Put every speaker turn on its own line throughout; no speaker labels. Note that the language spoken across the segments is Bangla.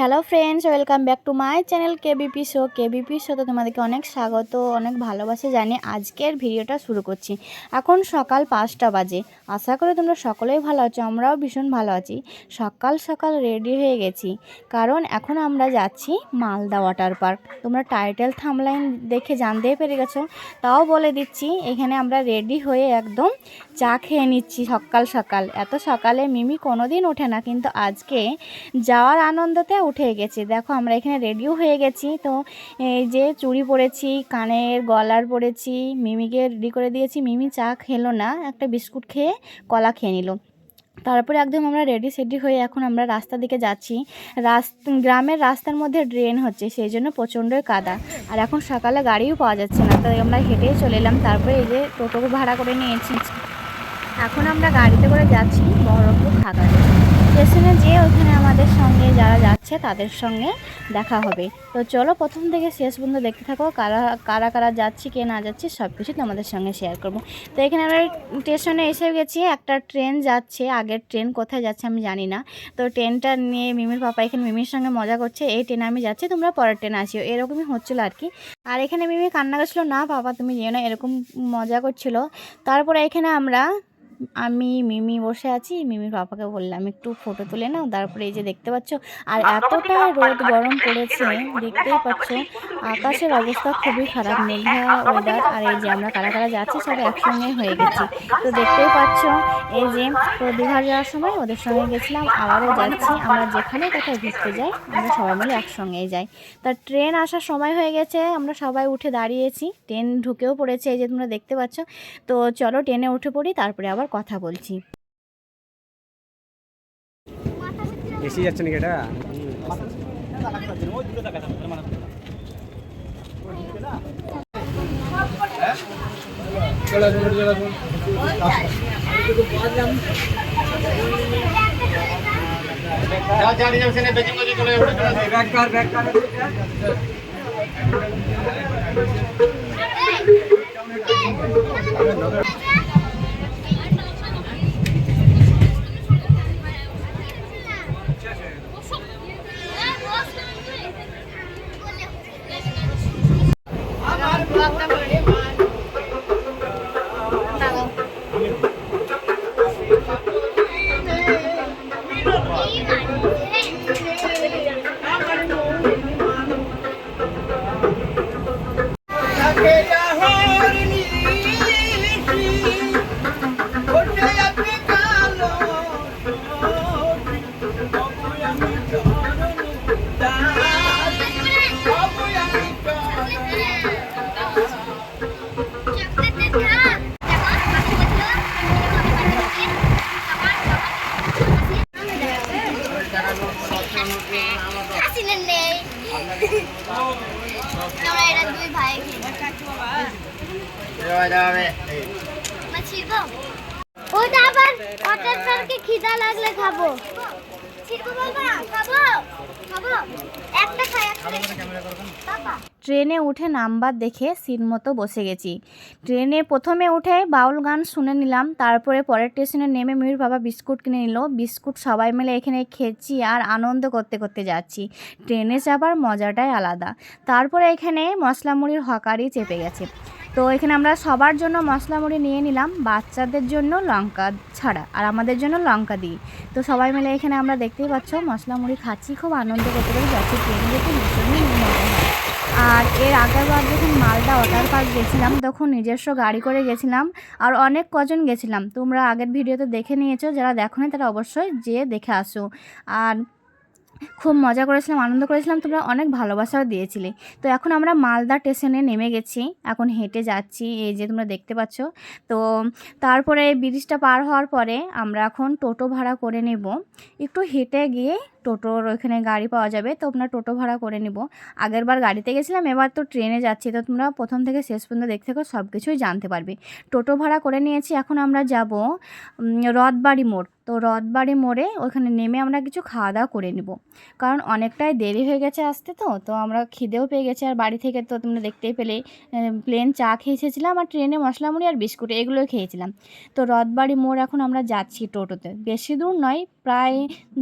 Hello friends welcome back to my channel KBP show KBP শোতে তোমাদেরকে অনেক স্বাগত, অনেক ভালোবাসা জানিয়ে আজকের ভিডিওটা শুরু করছি। এখন সকাল পাঁচটা বাজে। আশা করি তোমরা সকলেই ভালো আছো, আমরাও ভীষণ ভালো আছি। সকাল সকাল রেডি হয়ে গেছি। কারণ এখন আমরা যাচ্ছি মালদা ওয়াটার পার্ক তোমরা টাইটেল থামলাইন দেখে জানতেই পেরে গেছো। তাও বলে দিচ্ছি, এখানে আমরা রেডি হয়ে একদম চা খেয়ে নিচ্ছি সকাল সকাল। এত সকালে মিমি কোনো দিন ওঠে না, কিন্তু আজকে যাওয়ার আনন্দতে উঠে গেছি। দেখো, আমরা এখানে রেডিও হয়ে গেছি। তো, এই যে চুড়ি পরেছি, কানের গলার পরেছি, মিমিকে রেডি করে দিয়েছি। মিমি চা খেলো না, একটা বিস্কুট খেয়ে কলা খেয়ে নিল। তারপরে একদম আমরা রেডি সেডি হয়ে এখন আমরা রাস্তার দিকে যাচ্ছি। রাস্তা গ্রামের রাস্তার মধ্যে ড্রেন হচ্ছে, সেই জন্য প্রচণ্ডই কাদা। আর এখন সকালে গাড়িও পাওয়া যাচ্ছে না, তাই আমরা হেঁটেই চলে এলাম। তারপরে এই যে টোটো ভাড়া করে নিয়েছি। এখন আমরা গাড়িতে করে যাচ্ছি বহরমপুর খাগাড়ে স্টেশনে যেয়ে ওখানে আমাদের সঙ্গে যারা যাচ্ছে তাদের সঙ্গে দেখা হবে। তো চলো প্রথম থেকে শেষ পর্যন্ত দেখতে থাকো, কারা কারা কারা যাচ্ছি, কে না যাচ্ছি সব কিছু তোমাদের সঙ্গে শেয়ার করব। তো এখানে আমরা স্টেশনে এসে গেছি, একটা ট্রেন যাচ্ছে, আগের ট্রেন কোথায় যাচ্ছে আমি জানি না। তো ট্রেনটা নিয়ে মিমির পাপা এখানে মিমির সঙ্গে মজা করছে, এই ট্রেনে আমি যাচ্ছি, তোমরা পরের ট্রেনে আসিও। এরকমই হচ্ছিল আর কি। আর এখানে মিমি কান্না করছিল, না বাবা, তুমি যেও না। এরকম মজা করছিল। তারপরে এখানে আমরা আমি মিমি বসে আছি মিমির পাপাকে বললাম একটু ফটো তুলে নাও তারপরে এই যে দেখতে পাচ্ছ আর এতটা রোদ গরম পড়েছে দেখতেই পাচ্ছ আকাশের অবস্থা খুবই খারাপ মেঘা ওয়েদার আর এই যে আমরা কারা কারা যাচ্ছি সব একসঙ্গে হয়ে গেছি তো দেখতেই পাচ্ছ এই যে তো দীঘা যাওয়ার সময় ওদের সঙ্গে গেছিলাম আবারও যাচ্ছি আমরা যেখানে কোথাও ঘুরতে যাই আমরা সবাই মিলে একসঙ্গেই যাই তা ট্রেন আসার সময় হয়ে গেছে আমরা সবাই উঠে দাঁড়িয়েছি ট্রেন ঢুকেও পড়েছে এই যে তোমরা দেখতে পাচ্ছ তো চলো ট্রেনে উঠে পড়ি তারপরে আবার কথা বলছি।
বেশি যাচ্ছে নাকি এটা?
আসিলেন একটা খাই একটা বাবা।
ট্রেনে উঠে নাম্বার দেখে সিট মতো বসে গেছি। ট্রেনে প্রথমে উঠে বাউল গান শুনে নিলাম, তারপরে পরের স্টেশনে নেমে মির বাবা বিস্কুট কিনে নিল। বিস্কুট সবাই মিলে এখানে খেয়েছি আর আনন্দ করতে করতে যাচ্ছি। ট্রেনে যাবার মজাটাই আলাদা। তারপরে এখানে মশলা মুড়ির হকারি চেপে গেছে। তো এখানে আমরা সবার জন্য মশলা মুড়ি নিয়ে নিলাম, বাচ্চাদের জন্য লঙ্কা ছাড়া আর আমাদের জন্য লঙ্কা দিই। তো সবাই মিলে এখানে আমরা দেখতেই পাচ্ছ মশলা মুড়ি খাচ্ছি, খুব আনন্দ করতে করতে যাচ্ছি। ট্রেনে যেতে ভীষণই মজা আর এর আগেরবার যখন মালদা ওয়াটার পার্ক গেছিলাম, তখন নিজস্ব গাড়ি করে গেছিলাম আর অনেক কজন গেছিলাম। তোমরা আগের ভিডিওতে দেখে নিয়েছো, যারা দেখোনি তারা অবশ্যই যেয়ে দেখে আসো। আর খুব মজা করেছিলাম, আনন্দ করেছিলাম, তোমরা অনেক ভালোবাসাও দিয়েছিলে। তো এখন আমরা মালদা স্টেশনে নেমে গেছি, এখন হেঁটে যাচ্ছি, এই যে তোমরা দেখতে পাচ্ছ। তো তারপরে ব্রিজটা পার হওয়ার পরে আমরা এখন টোটো ভাড়া করে নেব। একটু হেঁটে গিয়ে টোটোর ওইখানে গাড়ি পাওয়া যাবে, তো আপনার টোটো ভাড়া করে নিব। আগের বার গাড়িতে গেছিলাম, এবার তো ট্রেনে যাচ্ছি, তো তোমরা প্রথম থেকে শেষ পর্যন্ত দেখতে থাকো সব কিছুই জানতে পারবে। টোটো ভাড়া করে নিয়েছি, এখন আমরা যাব রথবাড়ি মোড়। তো রথবাড়ি মোড়ে ওখানে নেমে আমরা কিছু খাওয়া দাওয়া করে নিব। কারণ অনেকটাই দেরি হয়ে গেছে আসতে তো তো আমরা খিদেও পেয়ে গেছি। আর বাড়ি থেকে তো তোমরা দেখতেই পেলে প্লেন চা খেয়ে এসেছিলাম আর ট্রেনে মশলা মুড়ি আর বিস্কুট এগুলোই খেয়েছিলাম। তো রথবাড়ি মোড় এখন আমরা যাচ্ছি টোটোতে। বেশি দূর নয়, প্রায়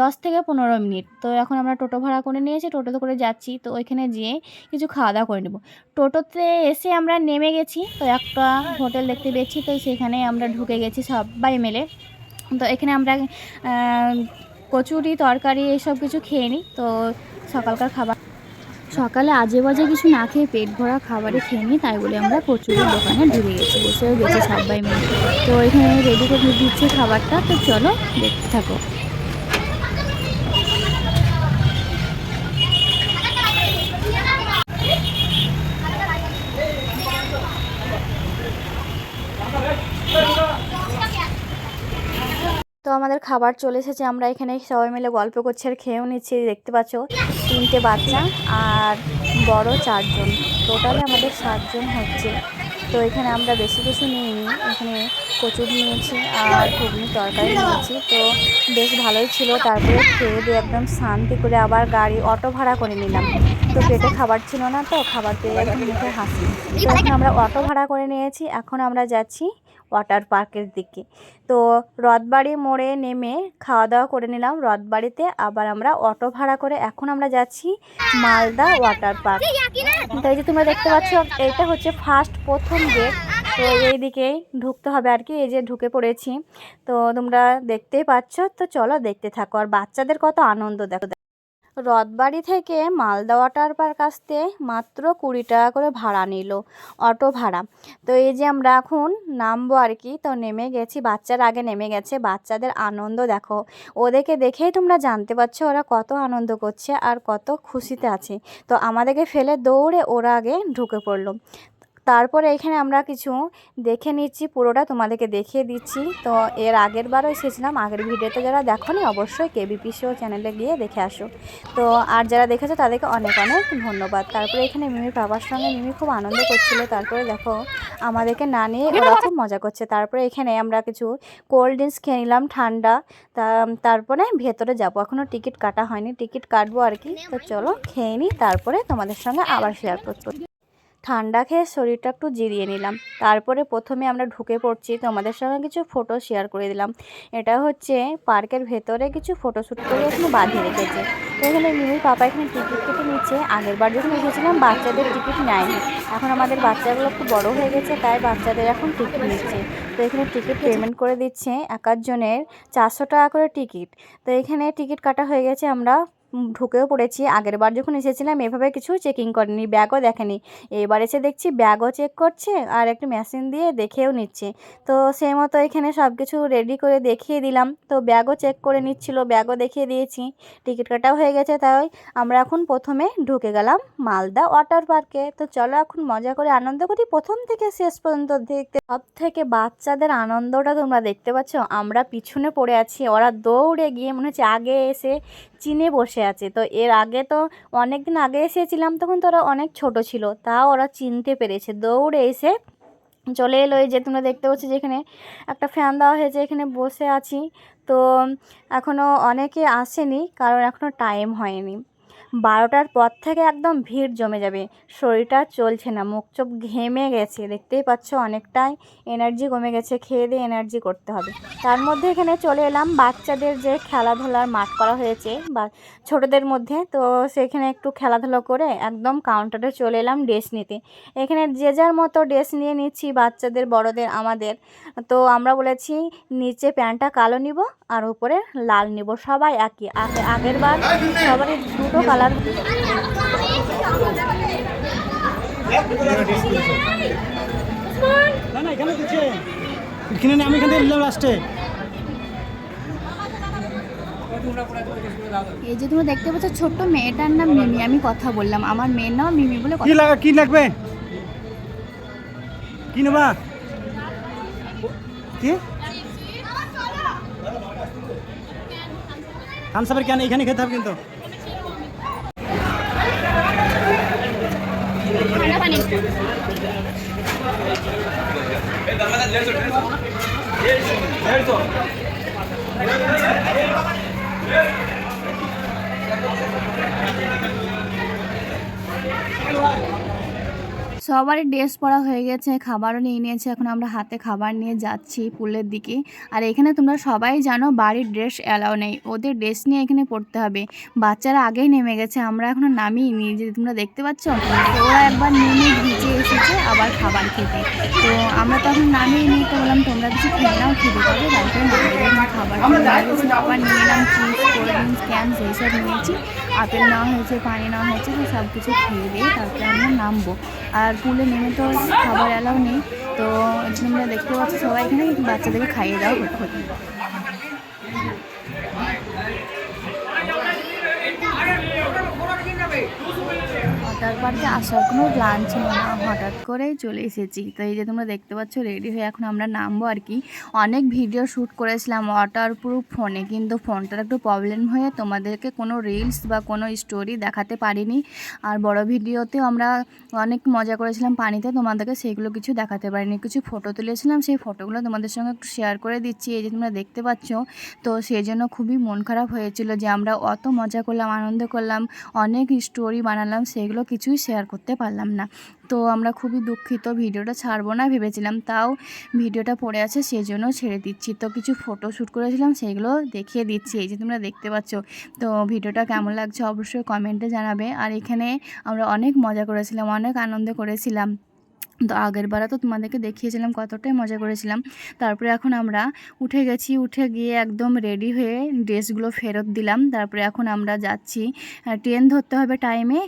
দশ থেকে পনেরো মিনিট। তো এখন আমরা টোটো ভাড়া করে নিয়েছি, টোটোতে করে যাচ্ছি। তো ওইখানে যেয়ে কিছু খাওয়া দাওয়া করে নেব। টোটোতে এসে আমরা নেমে গেছি। তো একটা হোটেল দেখতে পেয়েছি। তো সেখানে আমরা ঢুকে গেছি সবাই মিলে। তো এখানে আমরা কচুরি, তরকারি এসব কিছু খেয়ে নিই। তো সকালকার খাবার। সকালে আজে বাজে কিছু না খেয়ে পেট ভরা খাবারই খেয়ে নিই। তাই বলে আমরা কচুরির দোকানে ঢুকে গেছি, বসেও গেছি সবাই মিলে। তো এখানে রেডি করে দিচ্ছে খাবারটা। তো চলো দেখতে থাকো। আমাদের খাবার চলে এসেছে, আমরা এখানে সবাই মিলে গল্প করছি আর খেয়েও নিচ্ছি, দেখতে পাচ্ছ? তিনটে বাচ্চা আর বড় চারজন। টোটালে আমাদের সাতজন হচ্ছে। তো এখানে আমরা বেশি কিছু নিইনি। এখানে কচুর নিয়েছি আর ঘুগনি তরকারি নিয়েছি। তো বেশ ভালোই ছিল। তারপরে খেয়ে দিয়ে একদম শান্তি করে আবার গাড়ি, অটো ভাড়া করে নিলাম। তো পেটে খাবার ছিল না তো, খাবার পেয়ে মুখে হাসি। তো এখন আমরা অটো ভাড়া করে নিয়েছি। এখন আমরা যাচ্ছি ওয়াটার পার্কের দিকে। তো রথবাড়ি মোড়ে নেমে খাওয়া দাওয়া করে নিলাম। রথবাড়িতে আবার আমরা অটো ভাড়া করে এখন আমরা যাচ্ছি মালদা ওয়াটার পার্ক। তো এই যে তোমরা দেখতে পাচ্ছ এটা হচ্ছে ফার্স্ট প্রথম গেট। তো এই দিকেই ঢুকতে হবে আর কি, এই যে ঢুকে পড়েছি। তো তোমরা দেখতেই পাচ্ছ, তো চলো দেখতে থাকো। আর বাচ্চাদের কত আনন্দ দেখো। রথবাড়ি থেকে মালদা ওয়াটার পার্ক আসতে মাত্র কুড়ি টাকা করে ভাড়া নিল অটো ভাড়া। তো এই যে আমরা এখন নামবো আর কি, তো নেমে গেছি, বাচ্চার আগে নেমে গেছে, বাচ্চাদের আনন্দ দেখো। ওদেরকে দেখেই তোমরা জানতে পারছ ওরা কত আনন্দ করছে আর কত খুশিতে আছে। তো আমাদেরকে ফেলে দৌড়ে ওরা আগে ঢুকে পড়ল। তারপরে এখানে আমরা কিছু দেখে নিচ্ছি পুরোটা তোমাদেরকে দেখিয়ে দিচ্ছি। তো এর আগের বারও এসেছিলাম আগের ভিডিওতে যারা দেখোনি অবশ্যই কেবিপি শো চ্যানেলে গিয়ে দেখে আসো। তো আর যারা দেখেছ তাদেরকে অনেক অনেক ধন্যবাদ। তারপরে এখানে মিমির বাবার সঙ্গে মিমি খুব আনন্দ করছিল। তারপরে দেখো আমাদেরকে না নিয়ে ওরা খুব মজা করছে। তারপরে এখানে আমরা কিছু কোল্ড ড্রিঙ্কস খেয়ে নিলাম ঠান্ডা। তা তারপরে ভেতরে যাব। এখনও টিকিট কাটা হয়নি। টিকিট কাটবো আর কি। তো চলো খেয়ে নিই তারপরে তোমাদের সঙ্গে আবার শেয়ার করব ঠান্ডা খেয়ে শরীরটা একটু জিরিয়ে নিলাম। তারপরে প্রথমে আমরা ঢুকে পড়ছি, তোমাদের সঙ্গে কিছু ফটো শেয়ার করে দিলাম। এটা হচ্ছে পার্কের ভেতরে কিছু ফটোশ্যুট করে এখানে বাঁধিয়ে রেখেছে। এখানে মিমির পাপা এখানে টিকিট কেটে নিচ্ছে। আগের বার যখন এসেছিলাম, বাচ্চাদের টিকিট নেয়নি। এখন আমাদের বাচ্চাগুলো একটু বড় হয়ে গেছে, তাই বাচ্চাদের এখন টিকিট নিচ্ছে। তো এখানে টিকিট পেমেন্ট করে দিচ্ছে এক একজনের চারশো টাকা করে টিকিট তো এখানে টিকিট কাটা হয়ে গেছে আমরা ঢুকেও পড়েছি। আগের বার যখন এসেছিলাম, এভাবে কিছু চেকিং করেনি ব্যাগও দেখেনি। এবার এসে দেখছি ব্যাগও চেক করছে আর একটু মেশিন দিয়ে দেখেও নিচ্ছে। তো সেই মতো এখানে সব কিছু রেডি করে দেখিয়ে দিলাম। তো ব্যাগও চেক করে নিচ্ছিল ব্যাগও দেখিয়ে দিয়েছি। টিকিট কাটাও হয়ে গেছে তাই আমরা এখন প্রথমে ঢুকে গেলাম মালদা ওয়াটার পার্কে তো চলো এখন মজা করে আনন্দ করি প্রথম থেকে শেষ পর্যন্ত দেখতে সব থেকে বাচ্চাদের আনন্দটা তোমরা দেখতে পাচ্ছ। আমরা পিছনে পড়ে আছি, ওরা দৌড়ে গিয়ে মনে হচ্ছে আগে এসে চিনে বসে আছে। তো এর আগে তো অনেক দিন আগে এসেছিলাম, তখন তো ওরা অনেক ছোট ছিল। তা ওরা চিনতে পেরেছে। দৌড়ে এসে চলে এলো এই যে তোমরা দেখতে পাচ্ছ যে এখানে একটা ফ্যান দেওয়া হয়েছে, এখানে বসে আছি। তো এখনও অনেকে আসেনি, কারণ এখনও টাইম হয়নি। বারোটার পর থেকে একদম ভিড় জমে যাবে। শরীরটা চলছে না, মুখ চোখ ঘেমে গেছে। দেখতেই পাচ্ছ অনেকটাই এনার্জি কমে গেছে, খেয়ে দিয়ে এনার্জি করতে হবে। তার মধ্যে এখানে চলে এলাম, বাচ্চাদের যে খেলাধুলার মাঠ করা হয়েছে, বা ছোটদের মধ্যে, তো সেখানে একটু খেলাধুলো করে একদম কাউন্টারে চলে এলাম ড্রেস নিতে। এখানে যে যার মতো ড্রেস নিয়ে নিচ্ছি, বাচ্চাদের, বড়দের, আমাদের। তো আমরা বলেছি, নিচে প্যান্টটা কালো নিব আর উপরে লাল নিব সবাই একই। আগে- আগের বার সবারই দুটো কালার
না না এখানে দিচ্ছে কিনে আমি এখান থেকে নিলাম লাস্টে
এই যে তুমি দেখতে পাচ্ছ ছোট্ট মেয়েটার নাম মিমি আমি কথা বললাম। আমার মেয়ের নাম মিমি বলে
কি লাগা কি লাগবে? কি নেবা? কি? হামসাফের কেন এখানে খেতে হবে কিন্তু Thank you.
সবারই ড্রেস পরা হয়ে গেছে, খাবারও নিয়ে নিয়েছে। এখন আমরা হাতে খাবার নিয়ে যাচ্ছি পুলের দিকে। আর এখানে তোমরা সবাই জানো বাড়ির ড্রেস অ্যালাও নেই। ওদের ড্রেস নিয়ে এখানে পড়তে হবে। বাচ্চারা আগেই নেমে গেছে, আমরা এখনও নামিনি যে তোমরা দেখতে পাচ্ছ, ওরা একবার নেমে ভিজে এসেছে আবার খাবার খেতে। তো আমরা তো এখন নামিয়ে নিই বললাম তোমরা কিছু খেয়ে নাও, খেতে পারবে তারপরে নামিয়ে খাবার নিয়ে আবার নিয়ে এলাম চিপস কোল্ড ড্রিঙ্কস ক্যান সেই সব নিয়েছি। আপেল নেওয়া হয়েছে, পানি নেওয়া হয়েছে, তো সব কিছু খেয়ে দিয়ে তারপরে আমরা নামবো। আর পুলে নেমে তো খাবার অ্যালাউ নেই। তো তোমরা দেখতে পাচ্ছ সবাই এখানে বাচ্চাদেরকে খাইয়ে দেওয়া হতে ওয়াটার পার্কে আসার কোনো প্ল্যান ছিল না। হঠাৎ করেই চলে এসেছি। তো এই যে তোমরা দেখতে পাচ্ছ রেডি হয়ে এখন আমরা নামবো আর কি। অনেক ভিডিও শ্যুট করেছিলাম ওয়াটার প্রুফ ফোনে কিন্তু ফোনটার একটু প্রবলেম হয়ে তোমাদেরকে কোনো রিলস বা কোনো স্টোরি দেখাতে পারিনি। আর বড় ভিডিওতেও আমরা অনেক মজা করেছিলাম পানিতে। তোমাদেরকে সেগুলো কিছু দেখাতে পারিনি। কিছু ফটো তুলেছিলাম, সেই ফটোগুলো তোমাদের সঙ্গে একটু শেয়ার করে দিচ্ছি। এই যে তোমরা দেখতে পাচ্ছ, তো সেই জন্য খুবই মন খারাপ হয়েছিল যে আমরা অত মজা করলাম, আনন্দ করলাম, অনেক স্টোরি বানালাম, সেগুলো কিছুই শেয়ার করতে পারলাম না। তো আমরা খুবই দুঃখিত, ভিডিওটা ছাড়বো না ভেবেছিলাম, তাও ভিডিওটা পড়ে আছে সেই জন্য ছেড়ে দিচ্ছি। তো কিছু ফটো শ্যুট করেছিলাম সেইগুলো দেখিয়ে দিচ্ছি, এই যে তোমরা দেখতে পাচ্ছ। তো ভিডিওটা কেমন লাগছে অবশ্যই কমেন্টে জানাবে। আর এখানে আমরা অনেক মজা করেছিলাম, অনেক আনন্দ করেছিলাম। তো আগের বারে তো তোমাদেরকে দেখিয়েছিলাম কতটাই মজা করেছিলাম। তারপরে এখন আমরা উঠে গেছি, উঠে গিয়ে একদম রেডি হয়ে ড্রেসগুলো ফেরত দিলাম। তারপরে এখন আমরা যাচ্ছি ট্রেন ধরতে হবে টাইমে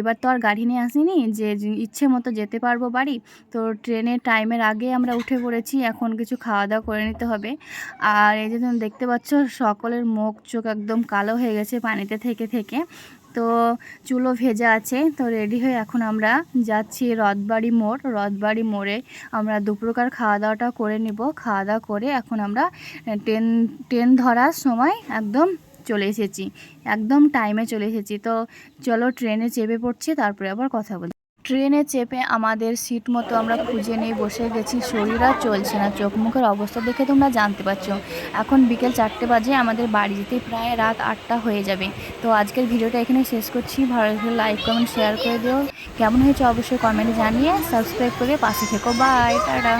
এবার তো আর গাড়ি নিয়ে আসিনি, যে ইচ্ছে মতো যেতে পারব বাড়ি। তো ট্রেনের টাইমের আগে আমরা উঠে পড়েছি, এখন কিছু খাওয়া দাওয়া করে নিতে হবে। আর এই যে তুমি দেখতে পাচ্ছ, সকলের মুখ চোখ একদম কালো হয়ে গেছে পানিতে থেকে থেকে। তো চুলো ভেজা আছে, তো রেডি হয়ে এখন আমরা যাচ্ছি রথবাড়ি মোড়। রথবাড়ি মোড়ে আমরা দুপ্রকার খাওয়া দাওয়াটা করে নিব। খাওয়া দাওয়া করে এখন আমরা ট্রেন ট্রেন ধরার সময় একদম চলে এসেছি। একদম টাইমে চলে এসেছি। তো চলো ট্রেনে চেপে পড়ছি, তারপরে আবার কথা বলি। ট্রেনে চেপে আমাদের সিট মতো আমরা খুঁজে নিয়ে বসে গেছি। শরীর আর চলছে না, চোখ মুখের অবস্থা দেখে তোমরা জানতে পারছ। এখন বিকেল চারটে বাজে, আমাদের বাড়ি যেতে প্রায় রাত আটটা হয়ে যাবে। তো আজকের ভিডিওটা এখানে শেষ করছি। ভালো লাগলে লাইক কমেন্ট শেয়ার করে দিও। কেমন হয়েছে অবশ্যই কমেন্টে জানিয়ে সাবস্ক্রাইব করে পাশে থেকো। Bye tata.